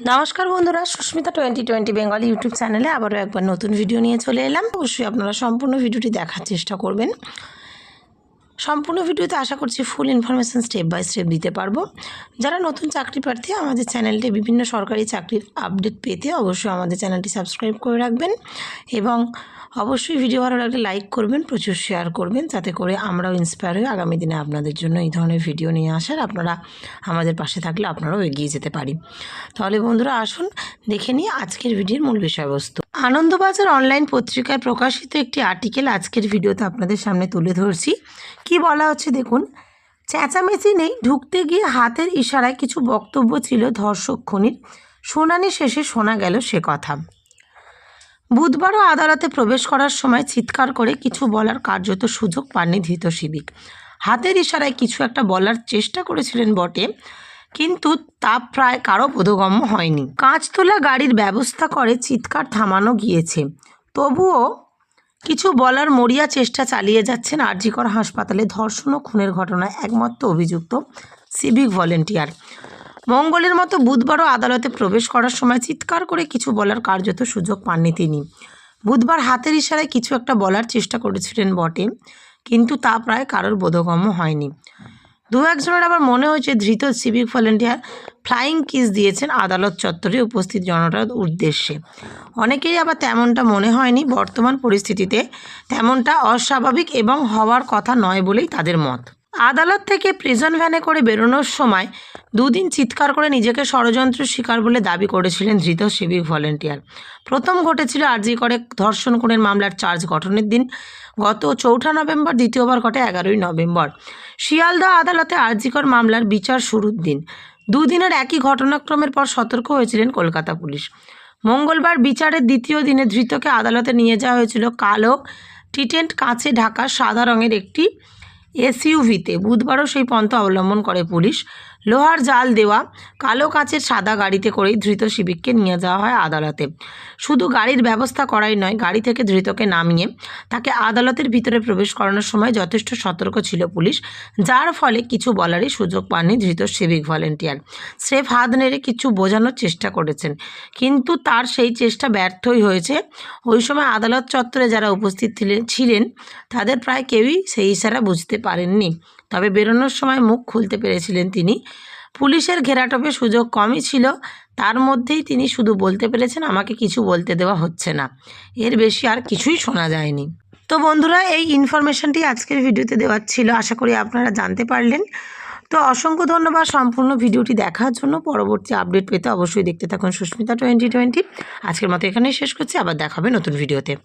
নমস্কার বন্ধুরা, Susmita twenty twenty Bengal YouTube চ্যানেলে আবারও একবার নতুন ভিডিও নিয়ে চলে এলাম। অবশ্যই আপনারা সম্পূর্ণ ভিডিওটি দেখার চেষ্টা করবেন। সম্পূর্ণ ভিডিওতে আশা করছি full information step by step দিতে পারব। যারা নতুন চাকরি প্রার্থী, আমাদের চ্যানেলটি বিভিন্ন সরকারি চাকরির আপডেট পেতে অবশ্যই আমাদের চ্যানেলটি সাবস্ক্রাইব করে রাখবেন এবং অবশ্যই ভিডিও ভালো লাগলে লাইক করবেন, প্রচুর শেয়ার করবেন, যাতে করে আমরাও ইন্সপায়ার হয়ে আগামী দিনে আপনাদের জন্য এই ধরনের ভিডিও নিয়ে আসার আপনারা আমাদের পাশে থাকলে আপনারাও এগিয়ে যেতে পারি। তাহলে বন্ধুরা আসুন, দেখে নিই আজকের ভিডিওর মূল বিষয়বস্তু। আনন্দবাজার অনলাইন পত্রিকায় প্রকাশিত একটি আর্টিকেল আজকের ভিডিওতে আপনাদের সামনে তুলে ধরছি। কি বলা হচ্ছে দেখুন, চেঁচামেচি নেই, ঢুকতে গিয়ে হাতের ইশারায় কিছু বক্তব্য ছিল ধর্ষক খনির। শুনানি শেষে শোনা গেল সে কথা। বুধবারও আদালতে প্রবেশ করার সময় চিৎকার করে কিছু বলার কার্যত সুযোগ পাননি ধৃত শিবিক। হাতের ইশারায় কিছু একটা বলার চেষ্টা করেছিলেন বটে। কিন্তু তা প্রায় কারও বোধগম্য হয়নি। কাঁচ তোলা গাড়ির ব্যবস্থা করে চিৎকার থামানো গিয়েছে। তবুও কিছু বলার মরিয়া চেষ্টা চালিয়ে যাচ্ছেন আরজিকর হাসপাতালে ধর্ষণ ও খুনের ঘটনায় একমাত্র অভিযুক্ত সিভিক ভলেন্টিয়ার। মঙ্গলের মতো বুধবারও আদালতে প্রবেশ করার সময় চিৎকার করে কিছু বলার কার্যত সুযোগ পাননি তিনি। বুধবার হাতের ইশারায় কিছু একটা বলার চেষ্টা করেছিলেন বটে, কিন্তু তা প্রায় কারোর বোধগম্য হয়নি। দু একজনের আবার মনে হয়েছে ধৃত সিভিক ভলেন্টিয়ার ফ্লাইং কিস দিয়েছেন আদালত চত্বরে উপস্থিত জনতার উদ্দেশ্যে। অনেকেই আবার তেমনটা মনে হয়নি, বর্তমান পরিস্থিতিতে তেমনটা অস্বাভাবিক এবং হওয়ার কথা নয় বলেই তাদের মত। আদালত থেকে প্রিজন ভ্যানে করে বেরোনোর সময় দুদিন চিৎকার করে নিজেকে ষড়যন্ত্র শিকার বলে দাবি করেছিলেন ধৃত সিভিক ভলেন্টিয়ার প্রথম ঘটেছিল আরজি করে ধর্ষণ করে মামলার চার্জ গঠনের দিন, গত চৌঠা নভেম্বর, দ্বিতীয়বার ঘটে এগারোই নভেম্বর। শিয়ালদহ আদালতে আরজিকর মামলার বিচার শুরুর দিন। দুদিনের একই ঘটনাক্রমের পর সতর্ক হয়েছিলেন কলকাতা পুলিশ। মঙ্গলবার বিচারের দ্বিতীয় দিনে ধৃতকে আদালতে নিয়ে যাওয়া হয়েছিল কালো টিটেন্ট কাঁচে ঢাকা সাদা রঙের একটি এসইউভিতে বুধবারও সেই পন্থা অবলম্বন করে পুলিশ। লোহার জাল দেওয়া, কালো কাচের সাদা গাড়িতে করেই ধৃত শিবিককে নিয়ে যাওয়া হয় আদালতে। শুধু গাড়ির ব্যবস্থা করাই নয়, গাড়ি থেকে ধৃতকে নামিয়ে তাকে আদালতের ভিতরে প্রবেশ করানোর সময় যথেষ্ট সতর্ক ছিল পুলিশ, যার ফলে কিছু বলারই সুযোগ পাননি ধৃত সিভিক ভলেন্টিয়ার। স্রেফ হাত নেড়ে কিছু বোঝানোর চেষ্টা করেছেন, কিন্তু তার সেই চেষ্টা ব্যর্থই হয়েছে। ওই সময় আদালত চত্বরে যারা উপস্থিত ছিলেন, তাদের প্রায় কেউই সেই ইশারা বুঝতে পারেননি। তবে বেরোনোর সময় মুখ খুলতে পেরেছিলেন তিনি। পুলিশের ঘেরাটোপে সুযোগ কমই ছিল। তার মধ্যেই তিনি শুধু বলতে পেরেছেন, আমাকে কিছু বলতে দেওয়া হচ্ছে না। এর বেশি আর কিছুই শোনা যায়নি। তো বন্ধুরা, এই ইনফরমেশনটি আজকের ভিডিওতে দেওয়ার ছিল। আশা করি আপনারা জানতে পারলেন। তো অসংখ্য ধন্যবাদ সম্পূর্ণ ভিডিওটি দেখার জন্য। পরবর্তী আপডেট পেতে অবশ্যই দেখতে থাকুন সুস্মিতা টোয়েন্টি টোয়েন্টি। আজকের মতো এখানেই শেষ করছি। আবার দেখাবে নতুন ভিডিওতে।